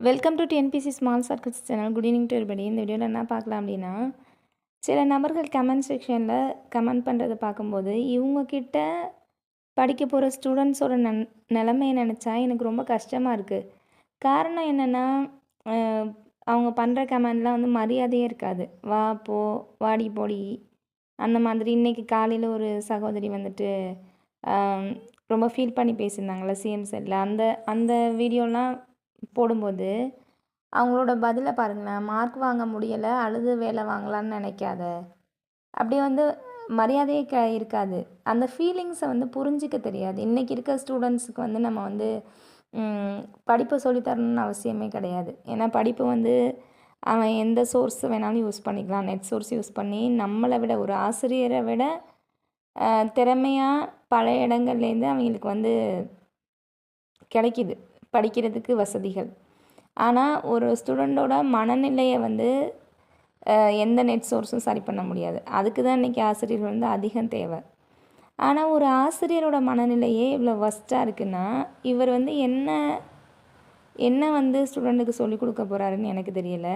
Welcome to TNPSC small circles channel good evening to everybody இந்த வீடியோவில் என்ன பார்க்கலாம் அப்படின்னா சில நபர்கள் கமெண்ட் செக்ஷனில் கமெண்ட் பண்ணுறதை பார்க்கும்போது இவங்கக்கிட்ட படிக்க போகிற ஸ்டூடெண்ட்ஸோட நன் நிலமையை நினச்சா எனக்கு ரொம்ப கஷ்டமாக இருக்குது காரணம் என்னென்னா அவங்க பண்ணுற கமெண்ட்லாம் வந்து மரியாதையே இருக்காது. வா போ வாடி போடி. அந்த மாதிரி இன்றைக்கி காலையில் ஒரு சகோதரி வந்துட்டு ரொம்ப ஃபீல் பண்ணி பேசியிருந்தாங்களே சிஎம் செட்டில் அந்த அந்த வீடியோலாம் போடும்போது அவங்களோட பதிலை பாருங்களேன் மார்க் வாங்க முடியலை அழுது வேலை வாங்கலான்னு நினைக்காத. அப்படி வந்து மரியாதையே க இருக்காது. அந்த ஃபீலிங்ஸை வந்து புரிஞ்சிக்க தெரியாது. இன்றைக்கி இருக்க ஸ்டூடெண்ட்ஸுக்கு வந்து நம்ம வந்து படிப்பை சொல்லித்தரணும்னு அவசியமே கிடையாது. ஏன்னா படிப்பு வந்து அவன் எந்த சோர்ஸ் வேணாலும் யூஸ் பண்ணிக்கலாம். நெட் சோர்ஸ் யூஸ் பண்ணி நம்மளை விட ஒரு ஆசிரியரை விட திறமையாக பல இடங்கள்லேருந்து அவங்களுக்கு வந்து கிடைக்கிது. படிக்கிறதுக்கு வசதிகள். ஆனால் ஒரு ஸ்டூடெண்ட்டோட மனநிலையை வந்து எந்த நெட் சோர்ஸும் சரி பண்ண முடியாது. அதுக்கு தான் இன்றைக்கி ஆசிரியர்கள் வந்து அதிகம் தேவை. ஆனால் ஒரு ஆசிரியரோட மனநிலையே இவ்வளோ ஒஸ்ட்டாக இருக்குன்னா இவர் வந்து என்ன என்ன வந்து ஸ்டூடெண்ட்டுக்கு சொல்லிக் கொடுக்க போகிறாருன்னு எனக்கு தெரியலை.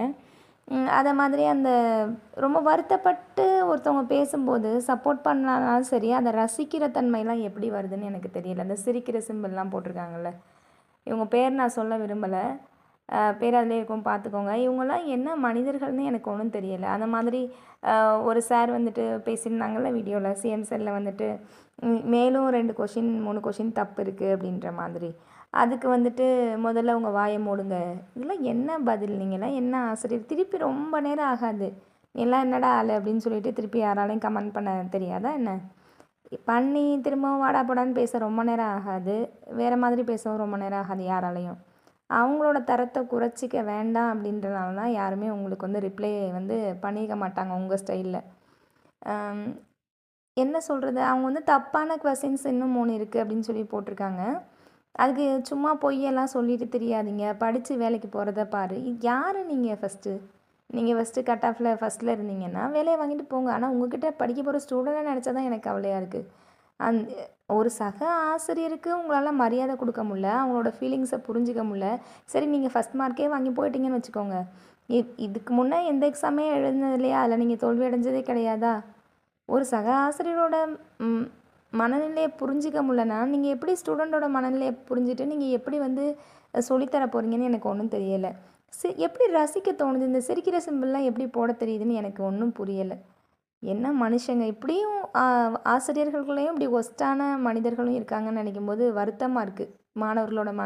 அதை மாதிரி அந்த ரொம்ப வருத்தப்பட்டு ஒருத்தவங்க பேசும்போது சப்போர்ட் பண்ணாலும் சரி அதை ரசிக்கிற தன்மைலாம் எப்படி வருதுன்னு எனக்கு தெரியல. அந்த சிரிக்கிற சிம்பிள்லாம் போட்டிருக்காங்கல்ல. இவங்க பேர் நான் சொல்ல விரும்பலை. பேர் அதிலே இருக்கும் பார்த்துக்கோங்க இவங்கெல்லாம் என்ன மனிதர்கள்னு எனக்கு ஒன்றும் தெரியலை. அந்த மாதிரி ஒரு சார் வந்துட்டு பேசியிருந்தாங்கல்ல வீடியோவில் சிஎம் சாரில் வந்துட்டு மேலும் ரெண்டு கொஷின் மூணு கொஷின் தப்பு இருக்குது அப்படின்ற மாதிரி. அதுக்கு வந்துட்டு முதல்ல உங்கள் வாயை மூடுங்க. இதெல்லாம் என்ன பதில்? நீங்களாம் என்ன ஆசிரியர்? திருப்பி ரொம்ப நேரம் ஆகாது. எல்லாம் என்னடா ஆளு? அப்படின்னு சொல்லிட்டு திருப்பி யாராலையும் கமெண்ட் பண்ண தெரியாதா என்ன? பண்ணி திரும்பவும் வாடா போடான்னு பேச ரொம்ப நேரம் ஆகாது. வேறு மாதிரி பேசவும் ரொம்ப நேரம் ஆகாது யாராலையும். அவங்களோட தரத்தை குறைச்சிக்க வேண்டாம் அப்படின்றனால தான் யாருமே உங்களுக்கு வந்து ரிப்ளை வந்து பண்ணிக்க மாட்டாங்க உங்கள் ஸ்டைலில் என்ன சொல்கிறது அவங்க வந்து தப்பான கொஸ்டின்ஸ் இன்னும் மூணு இருக்குது அப்படின்னு சொல்லி போட்டிருக்காங்க. அதுக்கு சும்மா பொய்யெல்லாம் சொல்லிட்டு தெரியாதீங்க. படித்து வேலைக்கு போகிறத பாரு. யார் நீங்கள் ஃபஸ்ட்டு நீங்கள் ஃபஸ்ட்டு கட் ஆஃபில் ஃபஸ்ட்டில் இருந்தீங்கன்னா வேலையை வாங்கிட்டு போங்க. ஆனால் உங்ககிட்ட படிக்க போகிற ஸ்டூடெண்ட்டாக நினச்சா தான் எனக்கு கவலையாக இருக்குது அந் ஒரு சக ஆசிரியருக்கு உங்களால் மரியாதை கொடுக்க முடில அவங்களோட ஃபீலிங்ஸை புரிஞ்சிக்க முடில சரி நீங்கள் ஃபஸ்ட் மார்க்கே வாங்கி போயிட்டீங்கன்னு வச்சுக்கோங்க. இ- இதுக்கு முன்னே எந்த எக்ஸாமே எழுதுனது இல்லையா? அதில் நீங்கள் தோல்வி அடைஞ்சதே கிடையாதா? ஒரு சக ஆசிரியரோட மனநிலையை புரிஞ்சிக்க முடிலனா நீங்கள் எப்படி ஸ்டூடெண்ட்டோட மனநிலையை புரிஞ்சுட்டு நீங்கள் எப்படி வந்து சொல்லித்தர போகிறீங்கன்னு எனக்கு ஒன்றும் தெரியலை. சி எப்படி ரசிக்க தோணுது? இந்த சிரிக்கிற சிம்பிள்லாம் எப்படி போட தெரியுதுன்னு எனக்கு ஒன்றும் புரியலை. என்ன மனுஷங்க? இப்படியும் ஆசிரியர்களுக்குள்ளேயும் இப்படி ஒஸ்ட்டான மனிதர்களும் இருக்காங்கன்னு நினைக்கும் போது வருத்தமாக இருக்குது மாணவர்களோட ம